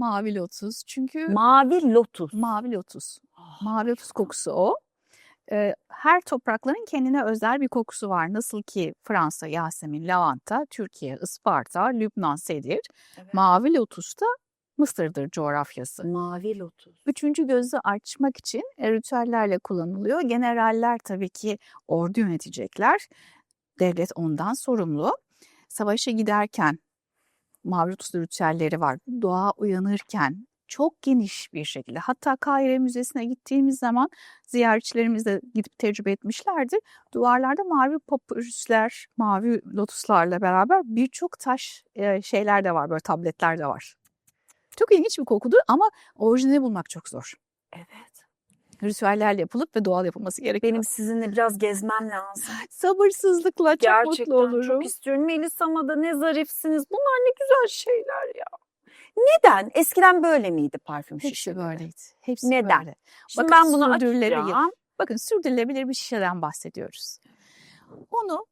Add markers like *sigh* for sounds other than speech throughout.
Mavi lotus. Çünkü Mavi lotus. mavi lotus. Ah, Mavi lotus kokusu o. Ee, her toprakların kendine özel bir kokusu var. Nasıl ki Fransa Yasemin, lavanta, Türkiye Isparta, Lübnan sedir. evet. Mavi lotus da Mısır'dır coğrafyası. Mavi lotus. Üçüncü gözü açmak için e, ritüellerle kullanılıyor. Generaller tabii ki ordu yönetecekler. Devlet ondan sorumlu. Savaşa giderken mavi lotus ritüelleri var. Doğa uyanırken çok geniş bir şekilde. Hatta Kahire Müzesi'ne gittiğimiz zaman ziyaretçilerimiz de gidip tecrübe etmişlerdir. Duvarlarda mavi papyruslar, mavi lotuslarla beraber birçok taş e, şeyler de var, böyle tabletler de var. Çok ilginç bir kokudur ama orijinali bulmak çok zor. Evet. Ritüellerle yapılıp ve doğal yapılması gerekiyor. Benim sizinle biraz gezmem lazım. *laughs* sabırsızlıkla çok Gerçekten mutlu olurum. çok istiyorum. Melis ama da ne zarifsiniz. Bunlar ne güzel şeyler ya. Neden? Eskiden böyle miydi parfüm Hepsi şişeleri? böyleydi. Hepsi Neden? böyle. Şimdi Bakın ben bunu açacağım. Bakın sürdürülebilir bir şişeden bahsediyoruz. Onu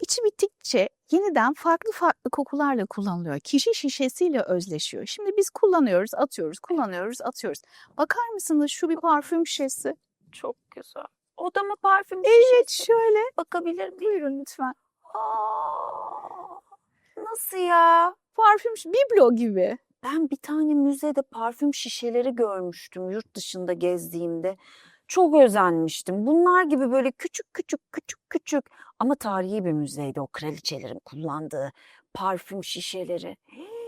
içi bittikçe yeniden farklı farklı kokularla kullanılıyor. Kişi şişesiyle özleşiyor. Şimdi biz kullanıyoruz, atıyoruz, kullanıyoruz, atıyoruz. Bakar mısınız şu bir parfüm şişesi? Çok güzel. O da mı parfüm Evet şişesi? şöyle. Bakabilir miyim? Buyurun lütfen. Aa, nasıl ya? Parfüm biblo gibi. Ben bir tane müzede parfüm şişeleri görmüştüm yurt dışında gezdiğimde. Çok özenmiştim. Bunlar gibi böyle küçük küçük küçük küçük ama tarihi bir müzeydi o kraliçelerin kullandığı parfüm şişeleri. *gasps*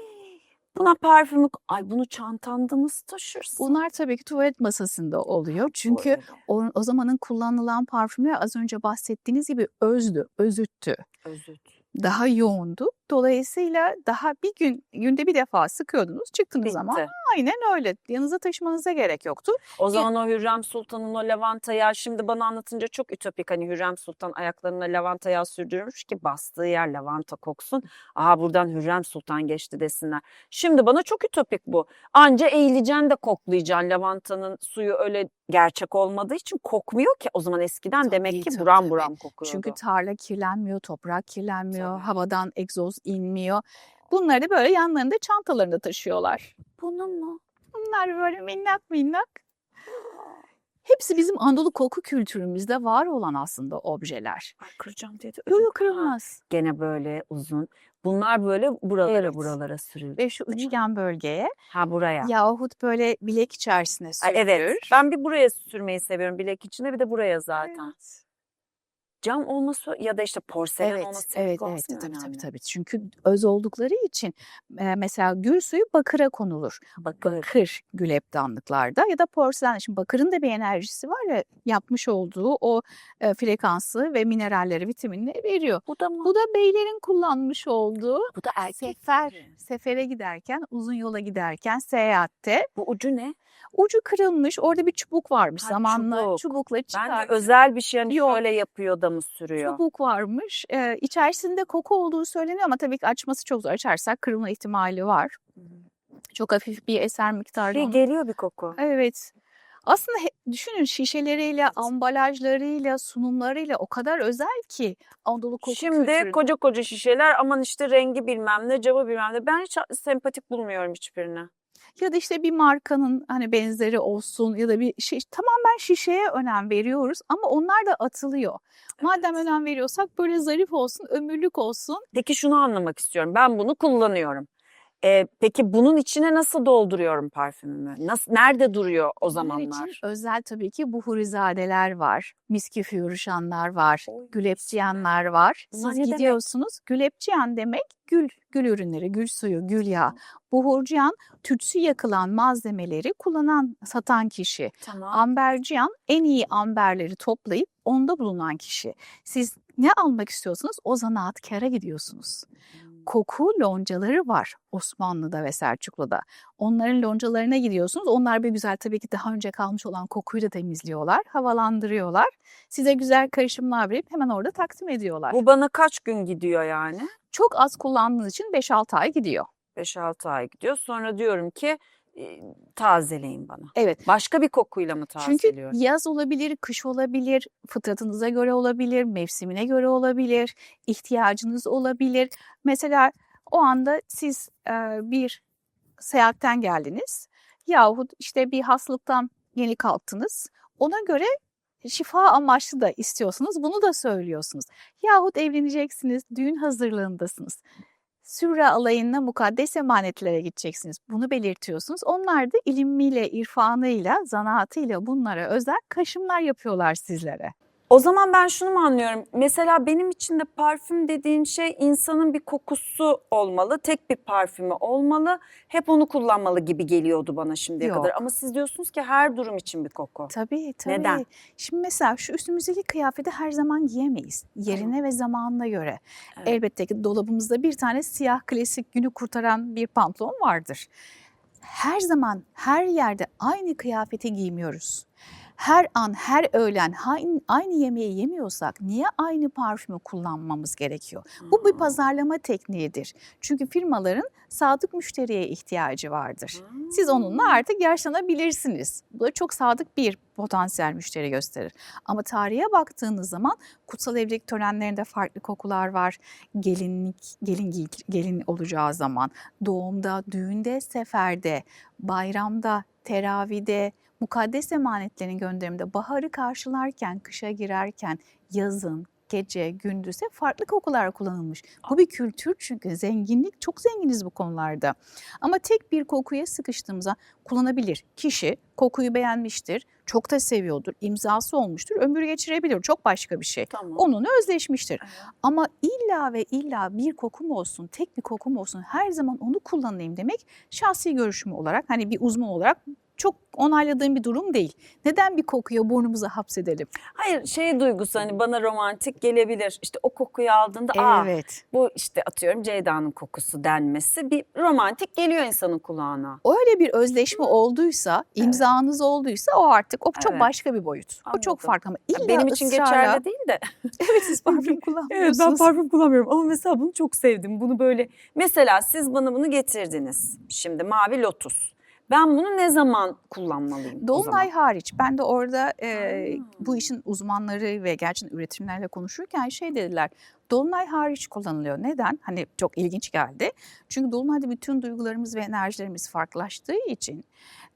Buna parfümü, ay bunu çantanda nasıl taşırsın? Bunlar tabii ki tuvalet masasında oluyor. Çünkü o, o zamanın kullanılan parfümler az önce bahsettiğiniz gibi özdü, özüttü. Özüt. Daha yoğundu. Dolayısıyla daha bir gün, günde bir defa sıkıyordunuz. Çıktığınız zaman Bitti. Aynen öyle. Yanınıza taşımanıza gerek yoktu. O zaman o Hürrem Sultan'ın o lavanta yağı şimdi bana anlatınca çok ütopik. Hani Hürrem Sultan ayaklarına lavanta yağı sürdürmüş ki bastığı yer lavanta koksun. Aha buradan Hürrem Sultan geçti desinler. Şimdi bana çok ütopik bu. Anca eğileceksin de koklayacaksın. Lavantanın suyu öyle gerçek olmadığı için kokmuyor ki. O zaman eskiden demek Tabii, ki tabii, buram tabii. buram kokuyordu. Çünkü tarla kirlenmiyor, toprak kirlenmiyor, Tabii. havadan egzoz inmiyor. Bunları da böyle yanlarında çantalarında taşıyorlar. bunu mu? Bunlar böyle minnak minnak. *gasps* Hepsi bizim Anadolu koku kültürümüzde var olan aslında objeler. Ay kıracağım dedi. Yok kırılmaz. Gene böyle uzun. Bunlar böyle buralara Evet. buralara sürülür. Ve şu üçgen bölgeye Ha buraya. yahut böyle bilek içerisine Ay, sürülür. Evet. Ben bir buraya sürmeyi seviyorum bilek içine bir de buraya zaten. Evet. Cam olması ya da işte porselen Evet, olması evet, olması evet, mı tabii tabii önemli? tabii. Çünkü öz oldukları için e, mesela gül suyu bakıra konulur. Bakır. Bakır gülheptanlıklarda ya da porselen. Şimdi bakırın da bir enerjisi var ya yapmış olduğu o e, frekansı ve mineralleri, vitaminleri veriyor. Bu da mı? Bu da beylerin kullanmış olduğu Bu da erkek. sefer, sefere giderken, uzun yola giderken, seyahatte Bu ucu ne? ucu kırılmış. Orada bir çubuk varmış. Ha, Zamanla çubuk. çubukla Ben de çıkar. özel bir şey hani Yok. şöyle yapıyor da mı sürüyor? Çubuk varmış. Ee, içerisinde koku olduğu söyleniyor ama tabii ki açması çok zor. Açarsak kırılma ihtimali var. Çok hafif bir eser miktarda. Şey geliyor bir koku. Evet. Aslında he- düşünün şişeleriyle, ambalajlarıyla, sunumlarıyla o kadar özel ki Anadolu koku Şimdi kültürü. koca koca şişeler aman işte rengi bilmem ne, camı bilmem ne. Ben hiç sempatik bulmuyorum hiçbirini. Ya da işte bir markanın hani benzeri olsun ya da bir şey tamamen şişeye önem veriyoruz ama onlar da atılıyor. Madem önem veriyorsak böyle zarif olsun, ömürlük olsun. Peki şunu anlamak istiyorum. Ben bunu kullanıyorum. Ee, peki bunun içine nasıl dolduruyorum parfümümü? Nasıl, nerede duruyor o zamanlar? için özel tabii ki buhurizadeler var, miski füyuruşanlar var, Oy, gülepçiyanlar var. Siz ne demek? gidiyorsunuz, gülepçiyan demek gül, gül ürünleri, gül suyu, gül yağı. Buhurcuyan tütsü yakılan malzemeleri kullanan, satan kişi. Tamam. Amberciyan en iyi amberleri toplayıp onda bulunan kişi. Siz ne almak istiyorsanız o zanaatkara gidiyorsunuz. Koku loncaları var Osmanlı'da ve Selçuklu'da. Onların loncalarına gidiyorsunuz. Onlar bir güzel tabii ki daha önce kalmış olan kokuyu da temizliyorlar, havalandırıyorlar. Size güzel karışımlar verip hemen orada takdim ediyorlar. Bu bana kaç gün gidiyor yani? Çok az kullandığınız için 5-6 ay gidiyor. 5-6 ay gidiyor. Sonra diyorum ki tazeleyin bana. Evet. Başka bir kokuyla mı Çünkü tazeliyorum? yaz olabilir, kış olabilir, fıtratınıza göre olabilir, mevsimine göre olabilir, ihtiyacınız olabilir. Mesela o anda siz e, bir seyahatten geldiniz yahut işte bir hastalıktan yeni kalktınız. Ona göre şifa amaçlı da istiyorsunuz. Bunu da söylüyorsunuz. Yahut evleneceksiniz, düğün hazırlığındasınız. Sürre alayına mukaddes emanetlere gideceksiniz. Bunu belirtiyorsunuz. Onlar da ilmiyle, irfanıyla, zanaatıyla bunlara özel kaşımlar yapıyorlar sizlere. O zaman ben şunu mu anlıyorum? Mesela benim için de parfüm dediğin şey insanın bir kokusu olmalı. Tek bir parfümü olmalı. Hep onu kullanmalı gibi geliyordu bana şimdiye Yok. kadar. Ama siz diyorsunuz ki her durum için bir koku. Tabii tabii. Neden? Şimdi mesela şu üstümüzdeki kıyafeti her zaman giyemeyiz. Yerine ve zamanına göre. Evet. Elbette ki dolabımızda bir tane siyah klasik günü kurtaran bir pantolon vardır. Her zaman her yerde aynı kıyafeti giymiyoruz. Her an, her öğlen aynı, yemeği yemiyorsak niye aynı parfümü kullanmamız gerekiyor? Bu bir Hmm. pazarlama tekniğidir. Çünkü firmaların sadık müşteriye ihtiyacı vardır. Siz onunla artık yaşlanabilirsiniz. Bu da çok sadık bir potansiyel müşteri gösterir. Ama tarihe baktığınız zaman kutsal evlilik törenlerinde farklı kokular var. Gelinlik, gelin gelin olacağı zaman, doğumda, düğünde, seferde, bayramda, teravide, mukaddes emanetlerin gönderiminde, baharı karşılarken, kışa girerken, yazın, gece, gündüz hep farklı kokular kullanılmış. Bu bir kültür çünkü zenginlik, çok zenginiz bu konularda. Ama tek bir kokuya sıkıştığımızda kullanabilir. Kişi kokuyu beğenmiştir, çok da seviyordur, imzası olmuştur, ömür geçirebilir. Çok başka bir şey. Tamam. Onunla özleşmiştir. Evet. Ama illa ve illa bir kokum olsun, tek bir kokum olsun, her zaman onu kullanayım demek şahsi görüşüm olarak, hani bir uzman olarak çok onayladığım bir durum değil. Neden bir kokuya burnumuzu hapsedelim? Hayır şey duygusu hani bana romantik gelebilir. İşte o kokuyu aldığında aa Evet. bu işte atıyorum Ceyda'nın kokusu denmesi bir romantik geliyor insanın kulağına. Öyle bir özleşme olduysa, imzanız olduysa o artık o çok Evet. başka bir boyut. O Anladım. çok farklı ama illa Benim için ısrarla- geçerli değil de. *laughs* Evet siz parfüm *laughs* kullanmıyorsunuz. parfüm kullanmıyorum ama mesela bunu çok sevdim. Bunu böyle mesela siz bana bunu getirdiniz. Şimdi mavi lotus. Ben bunu ne zaman kullanmalıyım? Dolunay hariç ben de orada e, bu işin uzmanları ve gerçekten üretimlerle konuşurken şey dediler. Dolunay hariç kullanılıyor. Neden? Hani çok ilginç geldi. Çünkü dolunayda bütün duygularımız ve enerjilerimiz farklılaştığı için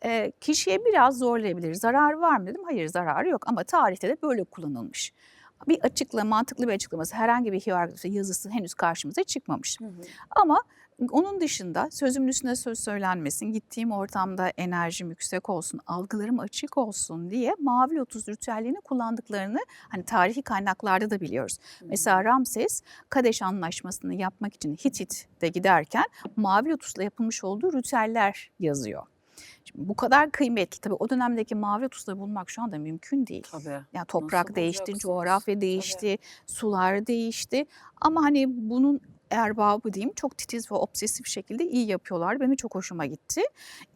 e, kişiye biraz zorlayabilir. Zararı var mı dedim. Hayır zararı yok ama tarihte de böyle kullanılmış. Bir açıkla, mantıklı bir açıklaması, herhangi bir hiyerarşi yazısı henüz karşımıza çıkmamış. Hı hı. Ama onun dışında sözümün üstüne söz söylenmesin, gittiğim ortamda enerjim yüksek olsun, algılarım açık olsun diye mavi lotus ritüellerini kullandıklarını hani tarihi kaynaklarda da biliyoruz. Mesela Ramses Kadeş Anlaşması'nı yapmak için Hitit'te giderken mavi lotusla yapılmış olduğu ritüeller yazıyor. Şimdi bu kadar kıymetli. Tabii o dönemdeki mavi lotusları bulmak şu anda mümkün değil. Tabii. Yani toprak Nasıl değişti, bulacaksınız? coğrafya değişti, sular değişti. Ama hani bunun erbabı diyeyim çok titiz ve obsesif şekilde iyi yapıyorlar. Benim çok hoşuma gitti.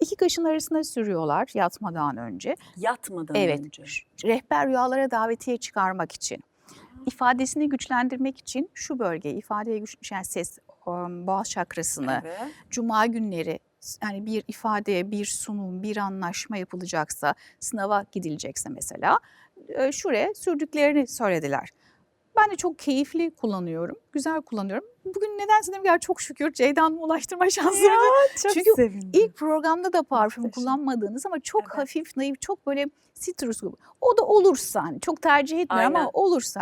İki kaşın arasına sürüyorlar yatmadan önce. Yatmadan Evet. önce. Rehber rüyalara davetiye çıkarmak için. ifadesini güçlendirmek için şu bölgeyi ifadeye güç yani ses boğaz çakrasını Evet. cuma günleri yani bir ifade, bir sunum, bir anlaşma yapılacaksa, sınava gidilecekse mesela e, şuraya sürdüklerini söylediler. Ben de çok keyifli kullanıyorum, güzel kullanıyorum. Bugün nedense dedim ya çok şükür Ceyda'nın ulaştırma *laughs* şansı Ya, çok Çünkü sevindim. İlk programda da parfüm kullanmadığınız ama çok Evet. hafif, naif, çok böyle citrus gibi. O da olursa hani çok tercih etmiyorum ama olursa.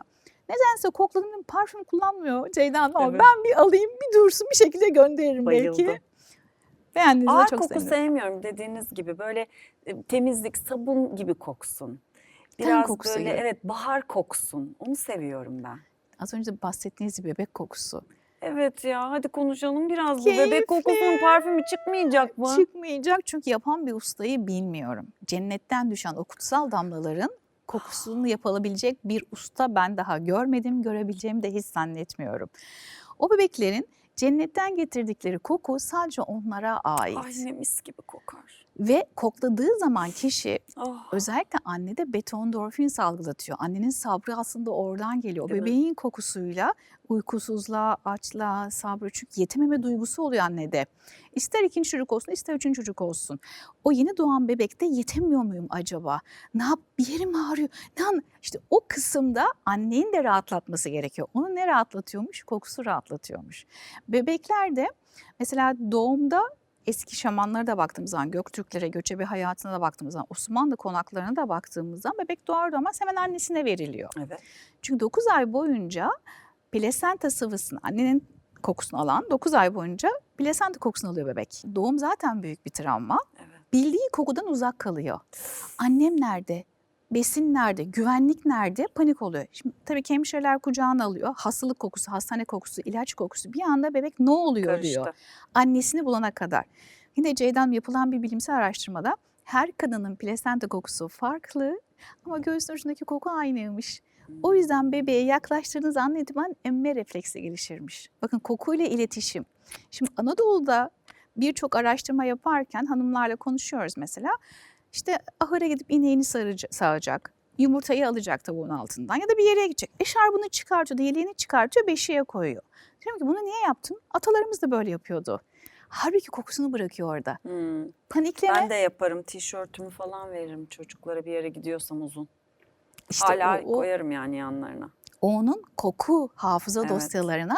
Nedense kokladım dedim parfüm kullanmıyor Ceyda Hanım Evet. ben bir alayım bir dursun bir şekilde gönderirim belki. Bayıldım. Beğendiğinizde Ağır çok koku sevinirim. sevmiyorum dediğiniz gibi böyle e, temizlik, sabun gibi koksun. Ten Biraz kokusu böyle gibi. evet bahar koksun. Onu seviyorum ben. Az önce bahsettiğiniz gibi bebek kokusu. Evet ya hadi konuşalım biraz bu Keyifli. bebek kokusunun parfümü çıkmayacak mı? Çıkmayacak çünkü yapan bir ustayı bilmiyorum. Cennetten düşen o kutsal damlaların kokusunu yapılabilecek bir usta ben daha görmedim, görebileceğimi de hiç zannetmiyorum. O bebeklerin cennetten getirdikleri koku sadece onlara ait. Ay mis gibi kokar. Ve kokladığı zaman kişi Oh. özellikle annede betondorfin salgılatıyor. Annenin sabrı aslında oradan geliyor. Değil mi? bebeğin kokusuyla uykusuzluğa, açlığa, sabrı çünkü yetememe duygusu oluyor annede. İster ikinci çocuk olsun ister üçüncü çocuk olsun. O yeni doğan bebekte yetemiyor muyum acaba? Ne yap bir yerim ağrıyor. Ne an- işte o kısımda annenin de rahatlatması gerekiyor. Onu ne rahatlatıyormuş? Kokusu rahatlatıyormuş. Bebekler de mesela doğumda eski şamanlara da baktığımız zaman, Göktürklere, göçebe hayatına da baktığımız zaman, Osmanlı konaklarına da baktığımız zaman bebek doğar doğmaz hemen annesine veriliyor. Evet. Çünkü 9 ay boyunca plasenta sıvısını, annenin kokusunu alan 9 ay boyunca plasenta kokusunu alıyor bebek. Doğum zaten büyük bir travma. Evet. Bildiği kokudan uzak kalıyor. Annem nerede? Besin nerede? Güvenlik nerede? Panik oluyor. Şimdi tabii ki hemşireler kucağına alıyor. Hastalık kokusu, hastane kokusu, ilaç kokusu. Bir anda bebek ne oluyor diyor. Karıştı. Annesini bulana kadar. Yine Ceydan yapılan bir bilimsel araştırmada her kadının plasenta kokusu farklı ama göğsün ucundaki koku aynıymış. O yüzden bebeğe yaklaştığınız an itibaren emme refleksi gelişirmiş. Bakın kokuyla iletişim. Şimdi Anadolu'da birçok araştırma yaparken hanımlarla konuşuyoruz mesela. İşte ahıra gidip ineğini sarıca- sağacak. Yumurtayı alacak tavuğun altından ya da bir yere gidecek. Eşarbını çıkartıyor, yeleğini çıkartıyor, beşiğe koyuyor. Diyorum ki bunu niye yaptın? Atalarımız da böyle yapıyordu. Halbuki kokusunu bırakıyor orada. Hmm. Panikleme. Ben de yaparım. Tişörtümü falan veririm çocuklara bir yere gidiyorsam uzun. işte Hala o- o- koyarım yani yanlarına. onun koku hafıza Evet. dosyalarına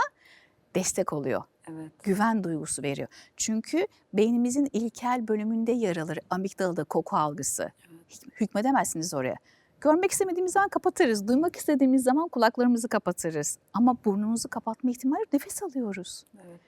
destek oluyor. Evet. güven duygusu veriyor. Çünkü beynimizin ilkel bölümünde yer alır amigdalada koku algısı. Hük- Hükmedemezsiniz oraya. Görmek istemediğimiz zaman kapatırız. Duymak istediğimiz zaman kulaklarımızı kapatırız. Ama burnumuzu kapatma ihtimali nefes alıyoruz. Evet.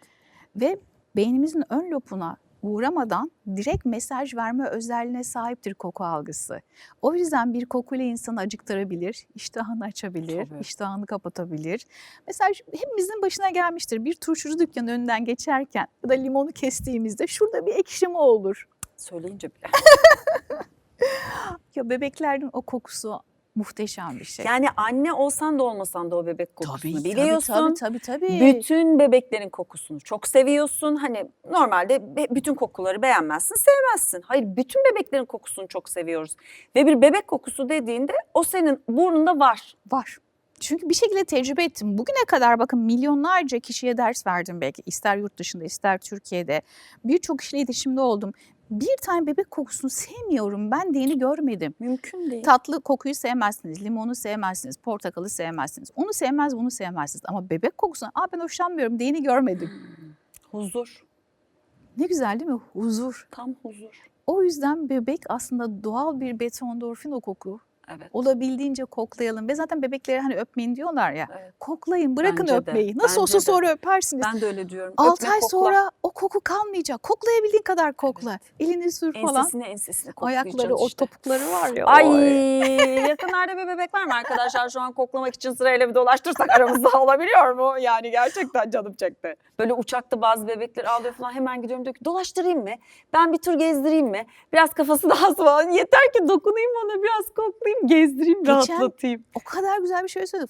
Ve beynimizin ön lobuna uğramadan direkt mesaj verme özelliğine sahiptir koku algısı. O yüzden bir kokuyla insanı acıktırabilir, iştahını açabilir, Tabii. iştahını kapatabilir. Mesela hepimizin başına gelmiştir. Bir turşucu dükkanı önünden geçerken ya da limonu kestiğimizde şurada bir ekşime olur. Söyleyince bile. Ya bebeklerin o kokusu muhteşem bir şey. Yani anne olsan da olmasan da o bebek kokusunu biliyorsun. Tabii tabii tabii. Bütün bebeklerin kokusunu çok seviyorsun. Hani normalde be- bütün kokuları beğenmezsin, sevmezsin. Hayır, bütün bebeklerin kokusunu çok seviyoruz. Ve bir bebek kokusu dediğinde o senin burnunda var. Var. Çünkü bir şekilde tecrübe ettim. Bugüne kadar bakın milyonlarca kişiye ders verdim belki. ister yurt dışında ister Türkiye'de. Birçok kişiyle iletişimde oldum. Bir tane bebek kokusunu sevmiyorum ben diyeni görmedim. Mümkün değil. Tatlı kokuyu sevmezsiniz, limonu sevmezsiniz, portakalı sevmezsiniz. Onu sevmez, bunu sevmezsiniz. Ama bebek kokusunu, aa ben hoşlanmıyorum diyeni görmedim. *gasps* Huzur. Ne güzel değil mi? Huzur. Tam huzur. O yüzden bebek aslında doğal bir betondorfin o koku. Evet. Olabildiğince koklayalım. Ve zaten bebekleri hani öpmeyin diyorlar ya. evet. Koklayın, bırakın Bence de, öpmeyi. Nasıl olsa bence de. sonra öpersiniz. Ben de öyle diyorum. 6 Öpme, ay kokla. sonra o koku kalmayacak. Koklayabildiğin kadar kokla. Elini sür falan. ensesine ensesine Ayakları, o işte. topukları var ya. Ay yakınlarda bir bebek var mı arkadaşlar? Şu an koklamak için sırayla bir dolaştırsak aramızda *laughs* olabiliyor mu? Yani gerçekten canım çekti. Böyle uçakta bazı bebekler ağlıyor falan hemen gidiyorum diyor ki dolaştırayım mı? Ben bir tur gezdireyim mi? Biraz kafası *laughs* daha falan. Yeter ki dokunayım ona biraz koklayayım gezdireyim Geçen- rahatlatayım. O kadar güzel bir şey söyledi.